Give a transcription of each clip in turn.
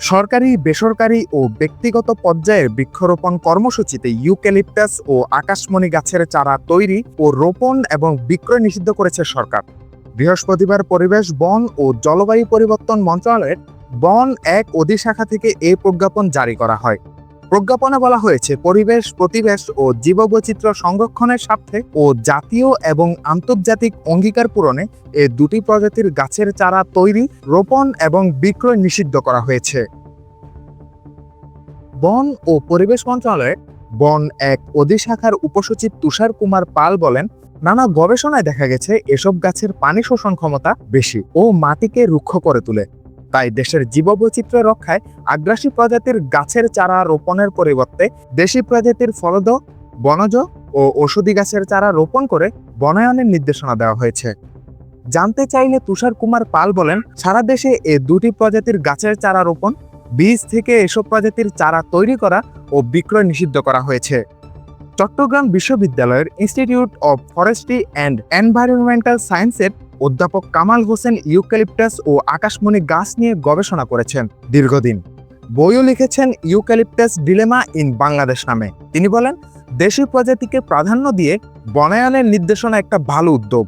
সরকারি, বেসরকারি ও ব্যক্তিগত পর্যায়ের বৃক্ষরোপণ কর্মসূচিতে ইউক্যালিপটাস ও আকাশমণি গাছের চারা তৈরি ও রোপণ এবং বিক্রয় নিষিদ্ধ করেছে সরকার। বৃহস্পতিবার পরিবেশ, বন ও জলবায়ু পরিবর্তন মন্ত্রণালয়ের বন এক অধিশাখা থেকে এই প্রজ্ঞাপন জারি করা হয়। প্রজ্ঞাপনে বলা হয়েছে, পরিবেশ, প্রতিবেশ ও জীববৈচিত্র্য সংরক্ষণের স্বার্থে ও জাতীয় এবং আন্তর্জাতিক অঙ্গীকার পূরণে এ দুটি প্রজাতির গাছের চারা তৈরি, রোপণ এবং বিক্রয় নিষিদ্ধ করা হয়েছে। বন ও পরিবেশ মন্ত্রণালয়ে বন এক অধিশাখার উপসচিব তুষার কুমার পাল বলেন, নানা গবেষণায় দেখা গেছে, এসব গাছের পানি শোষণ ক্ষমতা বেশি ও মাটিকে রুক্ষ করে তোলে। তাই দেশের জীববৈচিত্র্য রক্ষায় আগ্রাসী প্রজাতির গাছের চারা রোপণের পরিবর্তে দেশি প্রজাতির ফলদ, বনজ ও ঔষধি গাছের চারা রোপণ করে বনায়নের নির্দেশনা দেওয়া হয়েছে। জানতে চাইলে তুষার কুমার পাল বলেন, সারা দেশে এ দুটি প্রজাতির গাছের চারা রোপণ, বীজ থেকে এসব প্রজাতির চারা তৈরি করা ও বিক্রয় নিষিদ্ধ করা হয়েছে। চট্টগ্রাম বিশ্ববিদ্যালয়ের institute of forestry and environmental সায়েন্সের অধ্যাপক কামাল হোসেন ইউক্যালিপটাস ও আকাশমণি গাছ নিয়ে গবেষণা করেছেন দীর্ঘদিন। বইও লিখেছেন ইউক্যালিপটাস ডিলেমা ইন বাংলাদেশ নামে। তিনি বলেন, দেশি প্রজাতিকে প্রাধান্য দিয়ে বনায়নের নির্দেশনা একটা ভালো উদ্যোগ।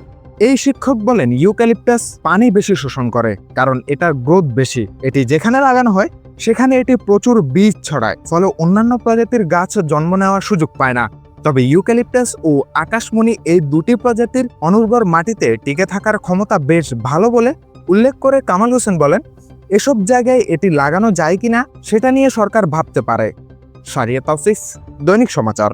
এই শিক্ষক বলেন, ইউক্যালিপটাস পানি বেশি শোষণ করে, কারণ এটার গ্রোথ বেশি। এটি যেখানে লাগানো হয়, সেখানে এটি প্রচুর বীজ ছড়ায়, ফলে অন্যান্য প্রজাতির গাছ জন্ম নেওয়ার সুযোগ পায় না। তবে ইউক্যালিপটাস ও আকাশমণি এই দুটি প্রজাতির অনুর্বর মাটিতে টিকে থাকার ক্ষমতা বেশ ভালো বলে উল্লেখ করে কামাল হোসেন বলেন, এসব জায়গায় এটি লাগানো যায় কিনা সেটা নিয়ে সরকার ভাবতে পারে। সারিয়া তফিস দৈনিক সমাচার।